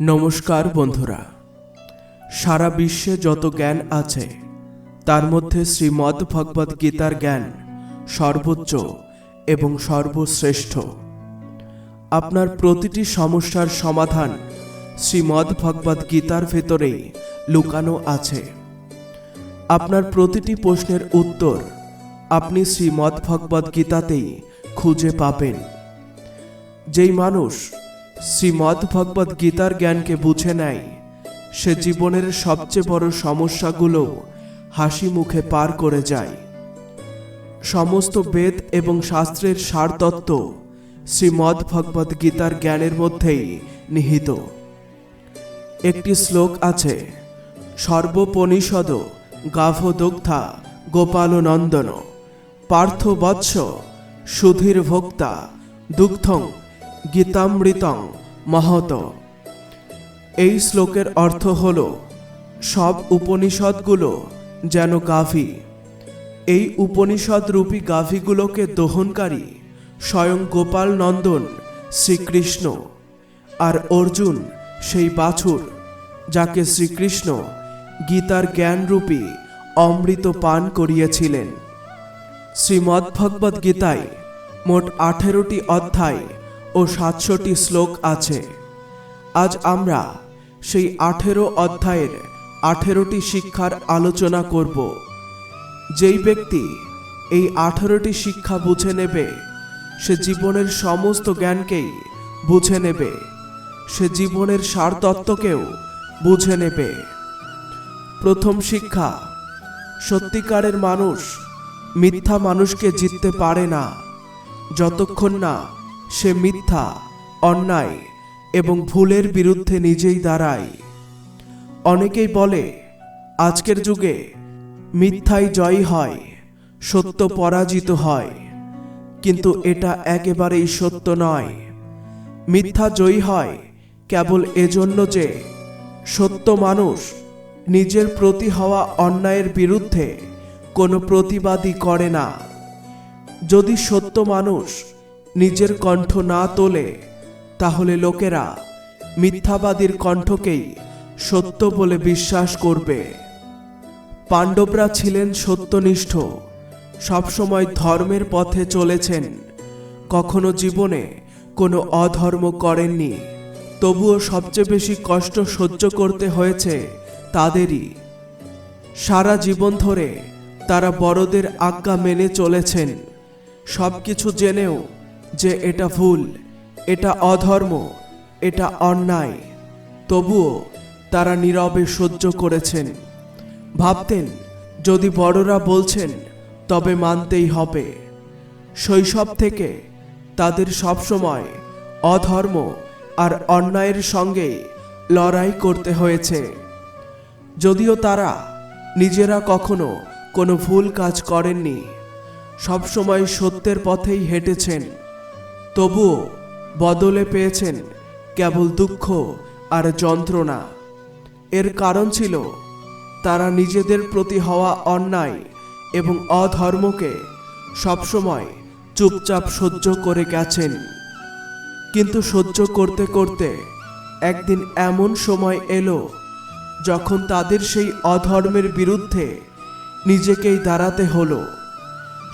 নমস্কার বন্ধুরা। সারা বিশ্বে যত জ্ঞান আছে, তার মধ্যে শ্রীমদ্ ভগবদ গীতার জ্ঞান সর্বোচ্চ এবং সর্বশ্রেষ্ঠ। আপনার প্রতিটি সমস্যার সমাধান শ্রীমদ্ ভগবদ গীতার ভেতরেই লুকানো আছে। আপনার প্রতিটি প্রশ্নের উত্তর আপনি শ্রীমদ্ ভগবদ গীতাতেই খুঁজে পাবেন। যেই মানুষ শ্রীমদ্ ভগবদ গীতার জ্ঞানকে বুঝে নেয়। সে জীবনের সবচেয়ে বড় সমস্যাগুলো হাসি মুখে পার করে যায়। সমস্ত বেদ এবং শাস্ত্রের সারতত্ত্ব শ্রীমদ্ ভগবদ গীতার জ্ঞানের মধ্যেই নিহিত। একটি শ্লোক আছে, সর্বপনিষদ গাভদগ্ধা গোপালনন্দন। পার্থ বৎস সুধীর ভোক্তা দুগ্ধং গীতামৃতং মহত। এই শ্লোকের অর্থ হল, সব উপনিষদগুলো যেন গাভী। এই উপনিষদ রূপী গাভীগুলোকে দহনকারী স্বয়ং গোপাল নন্দন শ্রীকৃষ্ণ আর অর্জুন সেই বাছুর যাকে শ্রীকৃষ্ণ গীতার জ্ঞানরূপী অমৃত পান করিয়েছিলেন। শ্রীমদ্ভগবদ্গীতায় মোট আঠেরোটি অধ্যায় ও সাতশোটি শ্লোক আছে। আজ আমরা সেই আঠেরো অধ্যায়ের আঠেরোটি শিক্ষার আলোচনা করব। যেই ব্যক্তি এই আঠেরোটি শিক্ষা বুঝে নেবে, সে জীবনের সমস্ত জ্ঞানকেই বুঝে নেবে। সে জীবনের সারতত্ত্বকেও বুঝে নেবে। প্রথম শিক্ষা, সত্যিকারের মানুষ মিথ্যা মানুষকে জিততে পারে না, যতক্ষণ না সে মিথ্যা, অন্যায় এবং ভুলের বিরুদ্ধে নিজেই দাঁড়ায়। অনেকেই বলে, আজকের যুগে মিথ্যাই জয়ী হয়, সত্য পরাজিত হয়। কিন্তু এটা একেবারেই সত্য নয়। মিথ্যা জয়ী হয় কেবল এজন্য যে সত্য মানুষ নিজের প্রতি হওয়া অন্যায়ের বিরুদ্ধে কোনো প্রতিবাদী করে না। যদি সত্য মানুষ নিজের কণ্ঠ না তোলে, তাহলে লোকেরা মিথ্যাবাদীর কণ্ঠকেই সত্য বলে বিশ্বাস করবে। পাণ্ডবরা ছিলেন সত্যনিষ্ঠ, সবসময় ধর্মের পথে চলেছেন, কখনো জীবনে কোনো অধর্ম করেননি। তবুও সবচেয়ে বেশি কষ্ট সহ্য করতে হয়েছে তাদেরই। সারা জীবন ধরে তারা বড়দের আজ্ঞা মেনে চলেছেন সব কিছু জেনেও যে এটা ভুল, এটা অধর্ম, এটা অন্যায়। তবুও তারা নীরবে সহ্য করেছেন। ভাবতেন, যদি বড়রা বলছেন, তবে মানতেই হবে। শৈশব থেকে তাদের সবসময় অধর্ম আর অন্যায়ের সঙ্গে লড়াই করতে হয়েছে। যদিও তারা নিজেরা কখনো কোনো ভুল কাজ করেননি, সবসময় সত্যের পথেই হেঁটেছেন। তবুও বদলে পেয়েছেন কেবল দুঃখ আর যন্ত্রণা। এর কারণ ছিল তারা নিজেদের প্রতি হওয়া অন্যায় এবং অধর্মকে সবসময় চুপচাপ সহ্য করে গেছেন। কিন্তু সহ্য করতে করতে একদিন এমন সময় এলো যখন তাদের সেই অধর্মের বিরুদ্ধে নিজেকেই দাঁড়াতে হলো।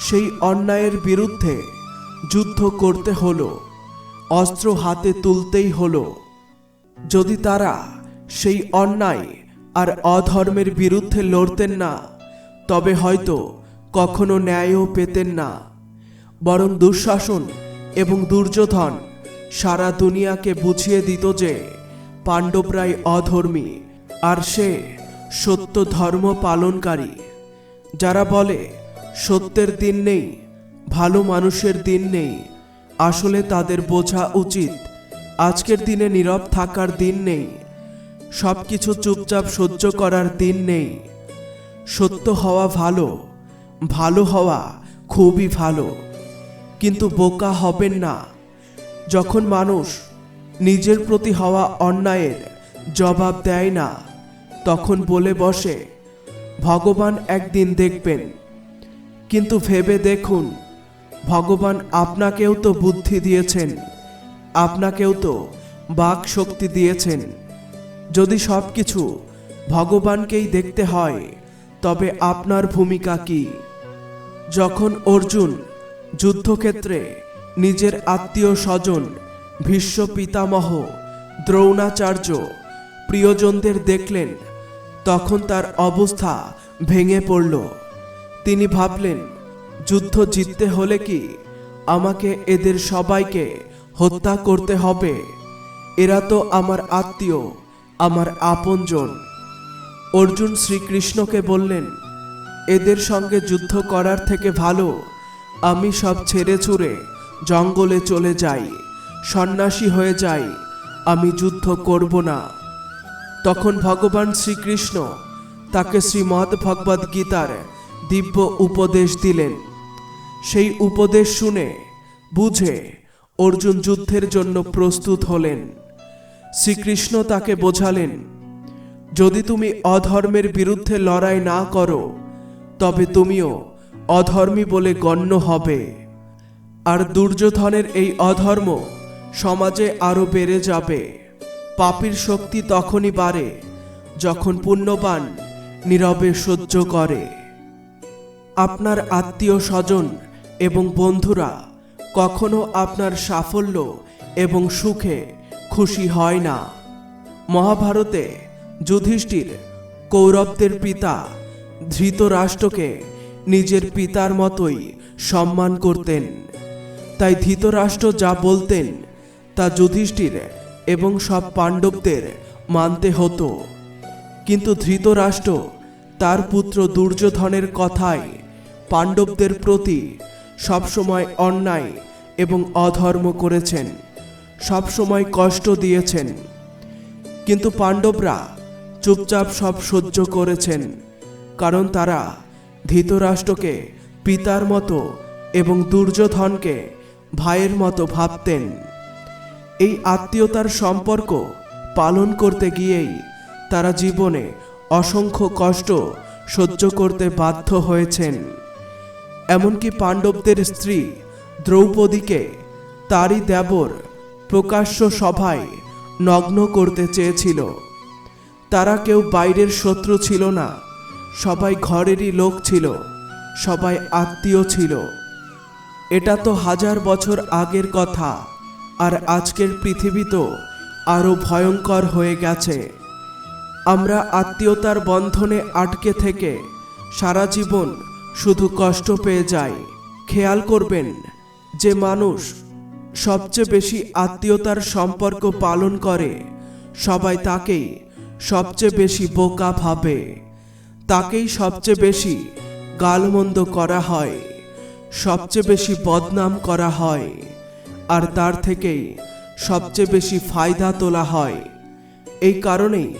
সেই অন্যায়ের বিরুদ্ধে যুদ্ধ করতে হলো, অস্ত্র হাতে তুলতেই হলো। যদি তারা সেই অন্যায় আর অধর্মের বিরুদ্ধে লড়তেন না, তবে হয়তো কখনো ন্যায়ও পেতেন না। বরং দুঃশাসন এবং দুর্যোধন সারা দুনিয়াকে বুঝিয়ে দিত যে পাণ্ডবরাই অধর্মী আর সে সত্য ধর্ম পালনকারী। যারা বলে সত্যের দিন নেই ভালো মানুষের দিন নেই। আসলে তাদের বোঝা উচিত। আজকের দিনে নীরব থাকার দিন নেই। সব কিছু চুপচাপ সহ্য করার দিন নেই। সত্য হওয়া ভালো। ভালো হওয়া খুবই ভালো। কিন্তু বোকা হবেন না। যখন মানুষ নিজের প্রতি হওয়া অন্যায়ের জবাব দেয় না, তখন বলে বসে, ভগবান একদিন দেখবেন। কিন্তু ভেবে দেখুন ভগবান আপনাকেও তো বুদ্ধি দিয়েছেন, আপনাকেও তো বাক শক্তি দিয়েছেন। যদি সব কিছু ভগবানকেই দেখতে হয়, তবে আপনার ভূমিকা কি? যখন অর্জুন যুদ্ধক্ষেত্রে নিজের আত্মীয় স্বজন ভীষ্ম পিতামহ, দ্রৌণাচার্য, প্রিয়জনদের দেখলেন, তখন তার অবস্থা ভেঙে পড়ল। তিনি ভাবলেন যুদ্ধ জিততে হলে কি আমাকে এদের সবাইকে হত্যা করতে হবে? এরা তো আমার আত্মীয়, আমার আপনজন। অর্জুন শ্রীকৃষ্ণকে বললেন, এদের সঙ্গে যুদ্ধ করার থেকে ভালো, আমি সব ছেড়ে ছুড়ে জঙ্গলে চলে যাই, সন্ন্যাসী হয়ে যাই, আমি যুদ্ধ করব না। তখন ভগবান শ্রীকৃষ্ণ তাকে শ্রীমদ্ ভগবদ গীতার দিব্য উপদেশ দিলেন। সেই উপদেশ শুনে বুঝে অর্জুন যুদ্ধের জন্য প্রস্তুত হলেন। শ্রীকৃষ্ণ তাকে বোঝালেন, যদি তুমি অধর্মের বিরুদ্ধে লড়াই না করো, তবে তুমিও অধর্মী বলে গণ্য হবে। আর দুর্যোধনের এই অধর্ম সমাজে আরও বেড়ে যাবে। পাপীর শক্তি তখনই বাড়ে যখন পুণ্যবান নীরবে সহ্য করে। আপনার আত্মীয় স্বজন এবং বন্ধুরা, কখনো আপনার সাফল্য এবং সুখে খুশি হয় না। মহাভারতে যুধিষ্ঠির কৌরবদের পিতা ধৃতরাষ্ট্রকে নিজের পিতার মতোই সম্মান করতেন। তাই ধৃতরাষ্ট্র যা বলতেন, তা যুধিষ্ঠির এবং সব পাণ্ডবদের মানতে হতো। কিন্তু ধৃতরাষ্ট্র তার পুত্র দুর্যোধনের কথায় পাণ্ডবদের প্রতি সবসময় অন্যায় এবং অধর্ম করেছেন সবসময় কষ্ট দিয়েছেন। কিন্তু পাণ্ডবরা চুপচাপ সব সহ্য করেছেন, কারণ তারা ধৃতরাষ্ট্রকে, পিতার মতো এবং দুর্যোধনকে ভাইয়ের মতো ভাবতেন। এই আত্মীয়তার সম্পর্ক পালন করতে গিয়েই তারা জীবনে অসংখ্য কষ্ট সহ্য করতে বাধ্য হয়েছেন। এমনকি পাণ্ডবদের স্ত্রী দ্রৌপদীকে তারই দেবর প্রকাশ্য সভায় নগ্ন করতে চেয়েছিল। তারা কেউ বাইরের শত্রু ছিল না, সবাই ঘরেরই লোক ছিল, সবাই আত্মীয় ছিল। এটা তো হাজার বছর আগের কথা, আর আজকের পৃথিবী তো আরও ভয়ঙ্কর হয়ে গেছে। আমরা আত্মীয়তার বন্ধনে আটকে থেকে সারা জীবন শুধু কষ্ট পেয়ে যায়। খেয়াল করবেন যে মানুষ সবচেয়ে বেশি আত্মীয়তার সম্পর্ক পালন করে। সবাই তাকেই সবচেয়ে বেশি বোকা ভাবে। তাকেই সবচেয়ে বেশি গালমন্দ করা হয়। সবচেয়ে বেশি বদনাম করা হয়। আর তার থেকেই সবচেয়ে বেশি ফায়দা তোলা হয়। এই কারণেই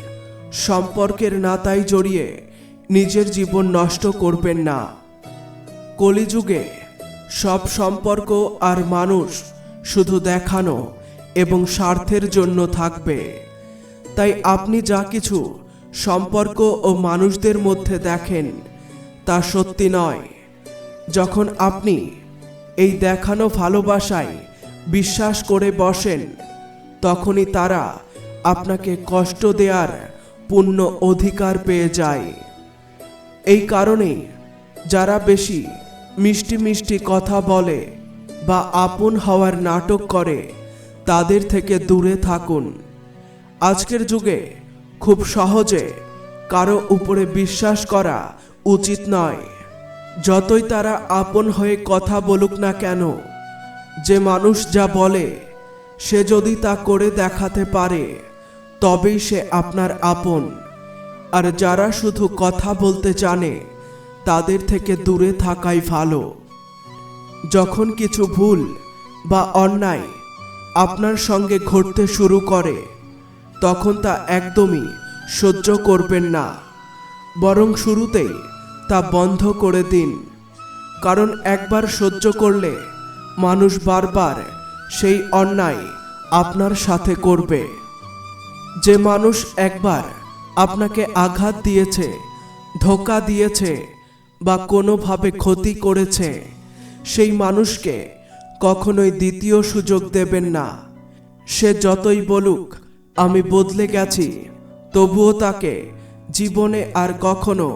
সম্পর্কের নাতায় জড়িয়ে নিজের জীবন নষ্ট করবেন না। কলিযুগে সব সম্পর্ক আর মানুষ শুধু দেখানো এবং স্বার্থের জন্য থাকবে। তাই আপনি যা কিছু সম্পর্ক ও মানুষদের মধ্যে দেখেন, তা সত্যি নয়। যখন আপনি এই দেখানো ভালোবাসায় বিশ্বাস করে বসেন, তখনই তারা আপনাকে কষ্ট দেওয়ার পূর্ণ অধিকার পেয়ে যায়। এই কারণেই যারা বেশি মিষ্টি মিষ্টি কথা বলে বা আপন হওয়ার নাটক করে, তাদের থেকে দূরে থাকুন। আজকের যুগে খুব সহজে কারও উপরে বিশ্বাস করা উচিত নয়। যতই তারা আপন হয়ে কথা বলুক না কেন, যে মানুষ যা বলে, সে যদি তা করে দেখাতে পারে, তবেই সে আপনার আপন। আর যারা শুধু কথা বলতে জানে তাদের থেকে দূরে থাকাই ভালো। যখন কিছু ভুল বা অন্যায় আপনার সঙ্গে ঘটতে শুরু করে, তখন তা একদমই সহ্য করবেন না। বরং শুরুতেই তা বন্ধ করে দিন। কারণ একবার সহ্য করলে মানুষ বারবার সেই অন্যায় আপনার সাথে করবে। যে মানুষ একবার আপনাকে আঘাত দিয়েছে, ধোকা দিয়েছে বা কোনোভাবে ক্ষতি করেছে, সেই মানুষকে কখনোই দ্বিতীয় সুযোগ দেবেন না। সে যতই বলুক, আমি বদলে গেছি, তবুও তাকে জীবনে আর কখনো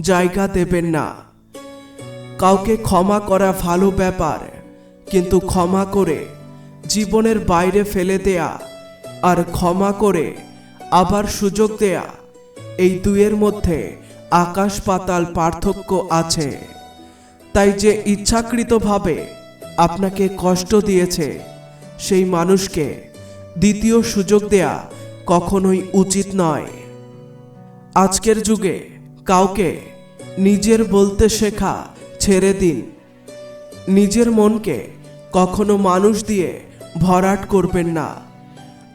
জায়গা দেবেন না। কাউকে ক্ষমা করা ভালো ব্যাপার, কিন্তু ক্ষমা করে জীবনের বাইরে ফেলে দেয়া আর ক্ষমা করে আবার সুযোগ দেয়া, এই দুয়ের মধ্যে আকাশ পাতাল পার্থক্য আছে। তাই যে ইচ্ছাকৃতভাবে আপনাকে কষ্ট দিয়েছে, সেই মানুষকে দ্বিতীয় সুযোগ দেয়া কখনোই উচিত নয়। আজকের যুগে কাউকে নিজের বলতে শেখা ছেড়ে দিন। নিজের মনকে কখনো মানুষ দিয়ে ভরাট করবেন না।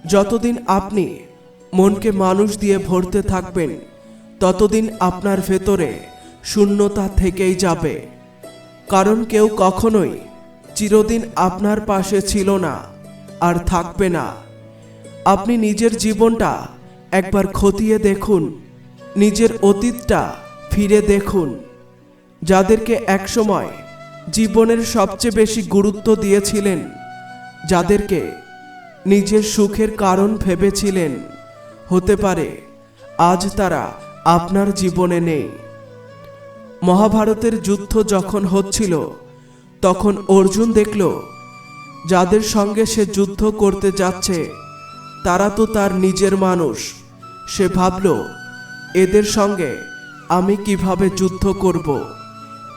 যতদিন আপনি মনকে মানুষ দিয়ে ভরতে থাকবেন ততদিন আপনার ভেতরে শূন্যতা থেকেই যাবে। কারণ কেউ কখনোই চিরদিন আপনার পাশে ছিল না আর থাকবে না। আপনি নিজের জীবনটা একবার খতিয়ে দেখুন, নিজের অতীতটা ফিরে দেখুন, যাদেরকে একসময় জীবনের সবচেয়ে বেশি গুরুত্ব দিয়েছিলেন, যাদেরকে নিজের সুখের কারণ ভেবেছিলেন। হতে পারে আজ তারা আপনার জীবনে নেই। মহাভারতের যুদ্ধ যখন হচ্ছিল, তখন অর্জুন দেখল, যাদের সঙ্গে সে যুদ্ধ করতে যাচ্ছে, তারা তো তার নিজের মানুষ। সে ভাবল, এদের সঙ্গে আমি কীভাবে যুদ্ধ করব?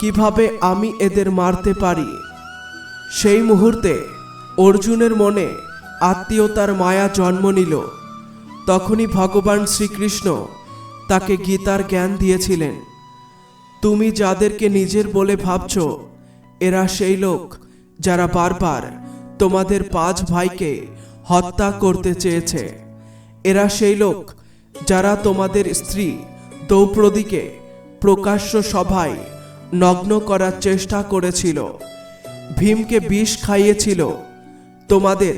কীভাবে আমি এদের মারতে পারি? সেই মুহূর্তে অর্জুনের মনে আত্মীয়তার মায়া জন্ম নিল। তখনই ভগবান শ্রীকৃষ্ণ তাকে গীতার জ্ঞান দিয়েছিলেন। তুমি যাদেরকে নিজের বলে ভাবছ, এরা সেই লোক যারা বারবার তোমাদের পাঁচ ভাইকে হত্যা করতে চেয়েছে। এরা সেই লোক যারা তোমাদের স্ত্রী দ্রৌপদীকে প্রকাশ্য সভায় নগ্ন করার চেষ্টা করেছিল, ভীমকে বিষ খাইয়েছিল। তোমাদের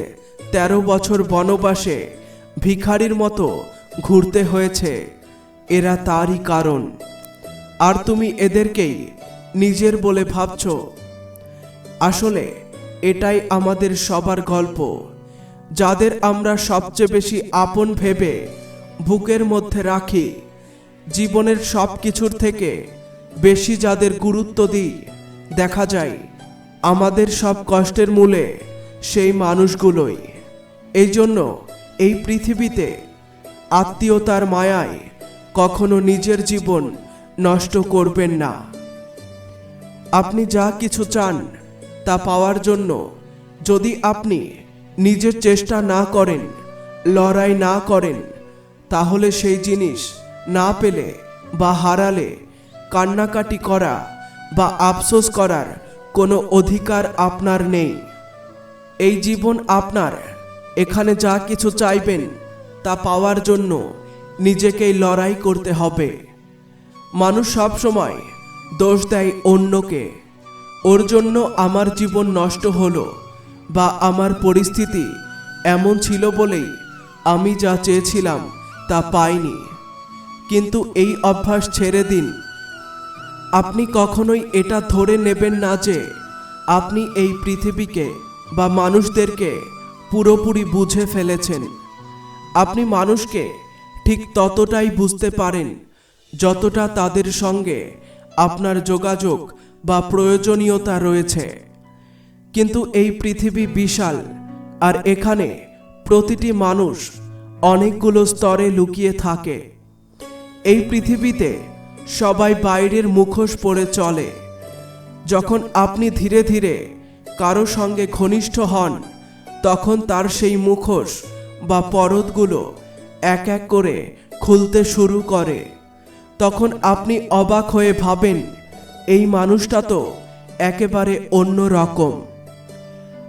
তেরো বছর বনবাসে ভিখারির মতো ঘুরতে হয়েছে। এরা তারই কারণ। আর তুমি এদেরকেই নিজের বলে ভাবছ। আসলে, এটাই আমাদের সবার গল্প, যাদের আমরা সবচেয়ে বেশি আপন ভেবে বুকের মধ্যে রাখি। জীবনের সব কিছুর থেকে বেশি যাদের গুরুত্ব দিই, দেখা যায় আমাদের সব কষ্টের মূলে সেই মানুষগুলোই। এই জন্য এই পৃথিবীতে আত্মীয়তার মায়ায় কখনো নিজের জীবন নষ্ট করবেন না। আপনি যা কিছু চান তা পাওয়ার জন্য যদি আপনি নিজের চেষ্টা না করেন, লড়াই না করেন, তাহলে সেই জিনিস না পেলে বা হারালে কান্নাকাটি করা বা আফসোস করার কোনো অধিকার আপনার নেই। এই জীবন আপনার। এখানে যা কিছু চাইবেন তা পাওয়ার জন্য নিজেকেই লড়াই করতে হবে। মানুষ সব সময় দোষ দেয় অন্যকে। ওর জন্য আমার জীবন নষ্ট হলো বা আমার পরিস্থিতি এমন ছিল বলেই আমি যা চেয়েছিলাম তা পাইনি। কিন্তু এই অভ্যাস ছেড়ে দিন। আপনি কখনোই এটা ধরে নেবেন না যে আপনি এই পৃথিবীকে বা মানুষদেরকে পুরোপুরি বুঝে ফেলেছেন। আপনি মানুষকে ঠিক ততটাই বুঝতে পারেন যতটা তাদের সঙ্গে আপনার যোগাযোগ বা প্রয়োজনীয়তা রয়েছে। কিন্তু এই পৃথিবী বিশাল আর এখানে প্রতিটি মানুষ অনেকগুলো স্তরে লুকিয়ে থাকে। এই পৃথিবীতে সবাই বাইরের মুখোশ পরে চলে। যখন আপনি ধীরে ধীরে কারও সঙ্গে ঘনিষ্ঠ হন, তখন তার সেই মুখোশ বা পরতগুলো এক এক করে খুলতে শুরু করে। তখন আপনি অবাক হয়ে ভাবেন, এই মানুষটা তো একেবারে অন্য রকম।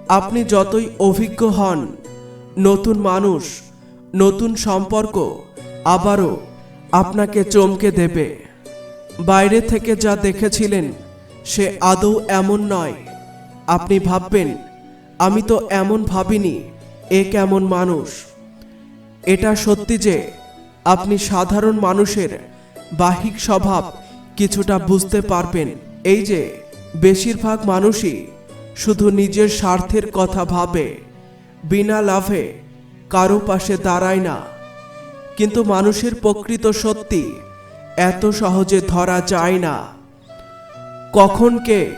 আপনি যতই অভিজ্ঞ হন, নতুন মানুষ, নতুন সম্পর্ক আবারও আপনাকে চমকে দেবে। বাইরে থেকে যা দেখেছিলেন, সে আদৌ এমন নয়। আপনি ভাববেন, আমি তো এমন ভাবিনি, এ কেমন মানুষ? এটা সত্যি যে আপনি সাধারণ মানুষের বাহিক স্বভাব কিছুটা বুঝতে পারবেন। এই যে বেশিরভাগ মানুষই শুধু নিজের স্বার্থের কথা ভাবে, বিনা লাভে কারও পাশে দাঁড়ায় না। কিন্তু মানুষের প্রকৃত সত্যি এত সহজে ধরা যায় না। কখন কে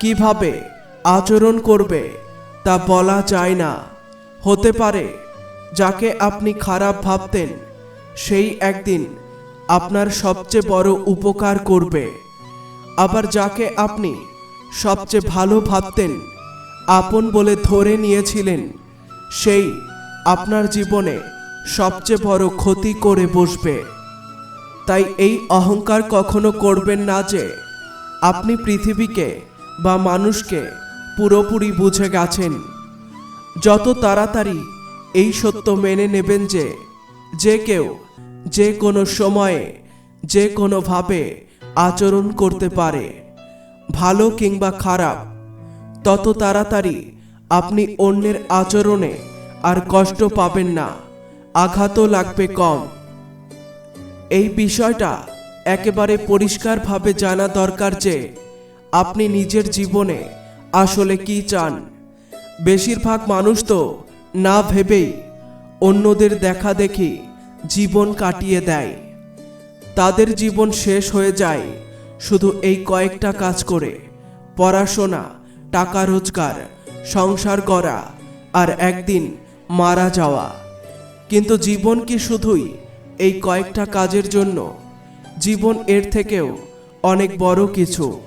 কীভাবে আচরণ করবে তা বলা যায় না। হতে পারে যাকে আপনি খারাপ ভাবতেন, সেই একদিন আপনার সবচেয়ে বড় উপকার করবে। আবার যাকে আপনি সবচেয়ে ভালো ভাবতেন, আপন বলে ধরে নিয়েছিলেন, সেই আপনার জীবনে সবচেয়ে বড় ক্ষতি করে বসবে। তাই এই অহংকার কখনো করবেন না যে আপনি পৃথিবীকে বা মানুষকে পুরোপুরি বুঝে গেছেন। যত তাড়াতাড়ি এই সত্য মেনে নেবেন যে যে কেউ যে কোনো সময়ে, যে কোনোভাবে আচরণ করতে পারে। ভালো কিংবা খারাপ, তত তাড়াতাড়ি আপনি অন্যের আচরণে আর কষ্ট পাবেন না, আঘাতও লাগবে কম। এই বিষয়টা একেবারে পরিষ্কারভাবে জানা দরকার যে, আপনি নিজের জীবনে আসলে কি চান। বেশিরভাগ মানুষ তো না ভেবেই অন্যদের দেখা দেখি জীবন কাটিয়ে দেয়। তাদের জীবন শেষ হয়ে যায় শুধু এই কয়েকটা কাজ করে, পড়াশোনা, টাকা রোজগার, সংসার করা আর একদিন মারা যাওয়া। কিন্তু জীবন কি শুধুই এই কয়েকটা কাজের জন্য? জীবন এর থেকেও অনেক বড় কিছু,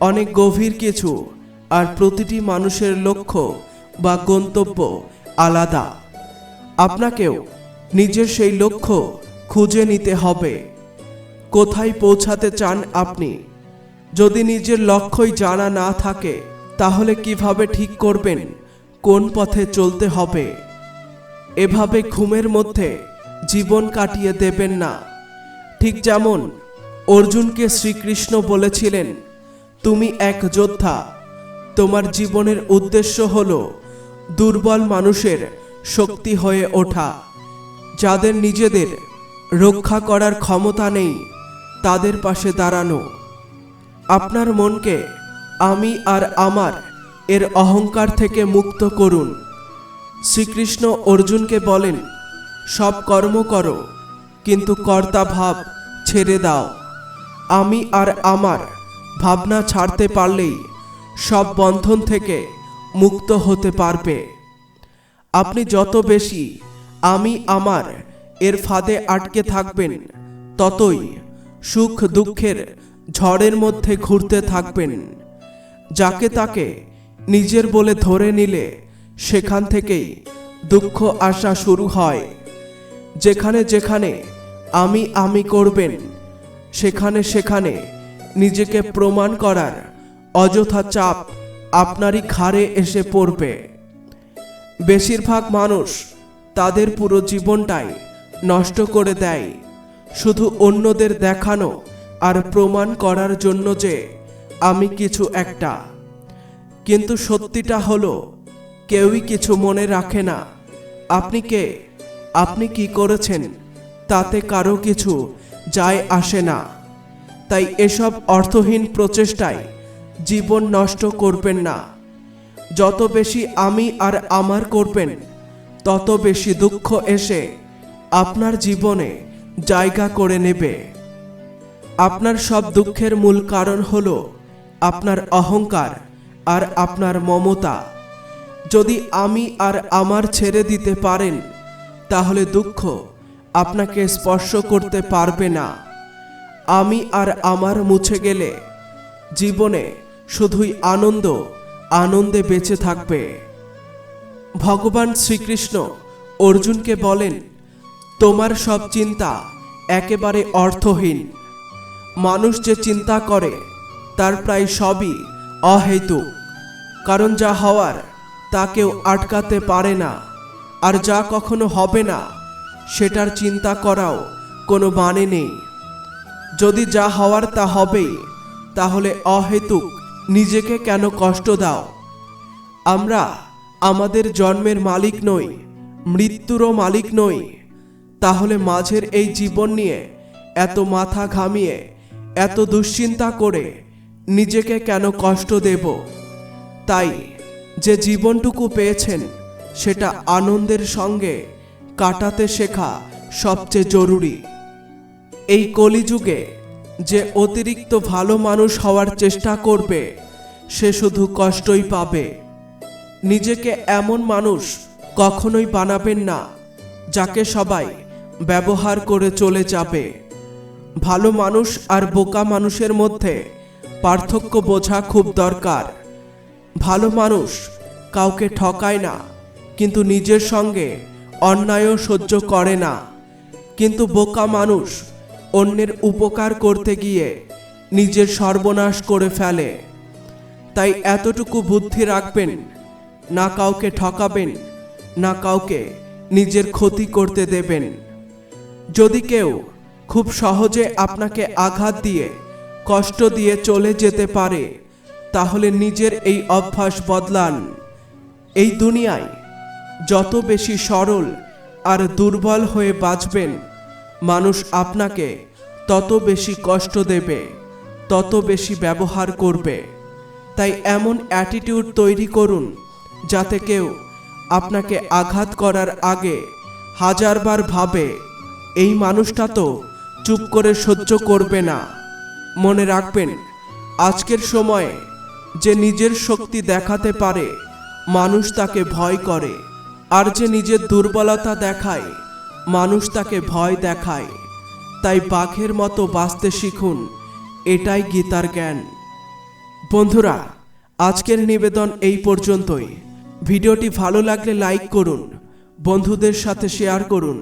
অনেক গভীর কিছু আর প্রতিটি মানুষের লক্ষ্য বা গন্তব্য আলাদা। আপনাকেও নিজের সেই লক্ষ্য খুঁজে নিতে হবে। কোথায় পৌঁছাতে চান আপনি? যদি নিজের লক্ষ্যই জানা না থাকে, তাহলে কীভাবে ঠিক করবেন? কোন পথে চলতে হবে? এভাবে ঘুমের মধ্যে জীবন কাটিয়ে দেবেন না। ঠিক যেমন অর্জুনকে শ্রীকৃষ্ণ বলেছিলেন, তুমি এক যোদ্ধা। তোমার জীবনের উদ্দেশ্য হল দুর্বল মানুষের শক্তি হয়ে ওঠা। যাদের নিজেদের রক্ষা করার ক্ষমতা নেই, তাদের পাশে দাঁড়ানো। আপনার মনকে আমি আর আমার এর অহংকার থেকে মুক্ত করুন। শ্রীকৃষ্ণ অর্জুনকে বলেন, সব কর্ম করো, কিন্তু কর্তা ভাব ছেড়ে দাও। আমি আর আমার ভাবনা ছাড়তে পারলেই সব বন্ধন থেকে মুক্ত হতে পারবে। আপনি যত বেশি আমি আমার এর ফাঁদে আটকে থাকবেন, ততই সুখ দুঃখের ঝড়ের মধ্যে ঘুরতে থাকবেন। যাকে তাকে নিজের বলে ধরে নিলে সেখান থেকেই দুঃখ আসা শুরু হয়। যেখানে যেখানে আমি আমি করবেন, সেখানে সেখানে নিজেকে প্রমাণ করার অযথা চাপ আপনারই ঘাড়ে এসে পড়বে। বেশিরভাগ মানুষ তাদের পুরো জীবনটাই নষ্ট করে দেয়। শুধু অন্যদের দেখানো আর প্রমাণ করার জন্য যে আমি কিছু একটা। কিন্তু সত্যিটা হলো, কেউই কিছু মনে রাখে না। আপনি কে? আপনি কি করেছেন? তাতে কারও কিছু যায় আসে না। তাই এসব অর্থহীন প্রচেষ্টায় জীবন নষ্ট করবেন না। যত বেশি আমি আর আমার করবেন, তত বেশি দুঃখ এসে আপনার জীবনে জায়গা করে নেবে। আপনার সব দুঃখের মূল কারণ হলো আপনার অহংকার আর আপনার মমতা। যদি আমি আর আমার ছেড়ে দিতে পারেন, তাহলে দুঃখ আপনাকে স্পর্শ করতে পারবে না। আমি আর আমার মুছে গেলে জীবনে শুধুই আনন্দ, আনন্দে বেঁচে থাকবে। ভগবান শ্রীকৃষ্ণ অর্জুনকে বলেন, তোমার সব চিন্তা একেবারে অর্থহীন। মানুষ যে চিন্তা করে, তার প্রায় সবই অহেতুক। কারণ যা হওয়ার, তা কেউ আটকাতে পারে না। আর যা কখনো হবে না, সেটার চিন্তা করাও কোনো মানে নেই। যদি যা হওয়ার তা হবেই, তাহলে অহেতুক নিজেকে কেন কষ্ট দাও? আমরা আমাদের জন্মের মালিক নই, মৃত্যুরও মালিক নই। তাহলে মাঝের এই জীবন নিয়ে এত মাথা ঘামিয়ে, এত দুশ্চিন্তা করে নিজেকে কেন কষ্ট দেব? তাই যে জীবনটুকু পেয়েছেন, সেটা আনন্দের সঙ্গে কাটাতে শেখা সবচেয়ে জরুরি। এই কলিযুগে যে অতিরিক্ত ভালো মানুষ হওয়ার চেষ্টা করবে, সে শুধু কষ্টই পাবে। নিজেকে এমন মানুষ কখনোই বানাবেন না, যাকে সবাই ব্যবহার করে চলে যাবে। ভালো মানুষ আর বোকা মানুষের মধ্যে পার্থক্য বোঝা খুব দরকার। ভালো মানুষ কাউকে ঠকায় না, কিন্তু নিজের সঙ্গে অন্যায়ও সহ্য করে না। কিন্তু বোকা মানুষ অন্যের উপকার করতে গিয়ে নিজের সর্বনাশ করে ফেলে। তাই এতটুকু বুদ্ধি রাখবেন, না কাউকে ঠকাবেন, না কাউকে নিজের ক্ষতি করতে দেবেন। যদি কেউ খুব সহজে আপনাকে আঘাত দিয়ে, কষ্ট দিয়ে চলে যেতে পারে, তাহলে নিজের এই অভ্যাস বদলান। এই দুনিয়ায় যত বেশি সরল আর দুর্বল হয়ে বাঁচবেন মানুষ আপনাকে তত বেশি কষ্ট দেবে, তত বেশি ব্যবহার করবে। তাই এমন অ্যাটিটিউড তৈরি করুন যাতে কেউ আপনাকে আঘাত করার আগে হাজারবার ভাবে, এই মানুষটা তো চুপ করে সহ্য করবে না। মনে রাখবেন, আজকের সময়ে যে নিজের শক্তি দেখাতে পারে, মানুষ তাকে ভয় করে। আর যে নিজের দুর্বলতা দেখায় মানুষ তাকে ভয় দেখায়। তাই বাঘের মতো বাঁচতে শিখুন, এটাই গীতার জ্ঞান। বন্ধুরা, আজকের নিবেদন এই পর্যন্তই। ভিডিওটি ভালো লাগলে লাইক করুন, বন্ধুদের সাথে শেয়ার করুন,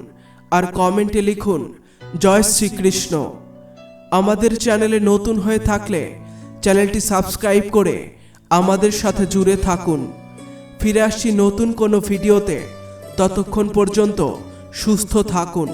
আর কমেন্টে লিখুন, জয় শ্রীকৃষ্ণ। আমাদের চ্যানেলে নতুন হয়ে থাকলে চ্যানেলটি সাবস্ক্রাইব করে আমাদের সাথে জুড়ে থাকুন। ফিরে আসছি নতুন কোনো ভিডিওতে। ততক্ষণ পর্যন্ত সুস্থ থাকুন।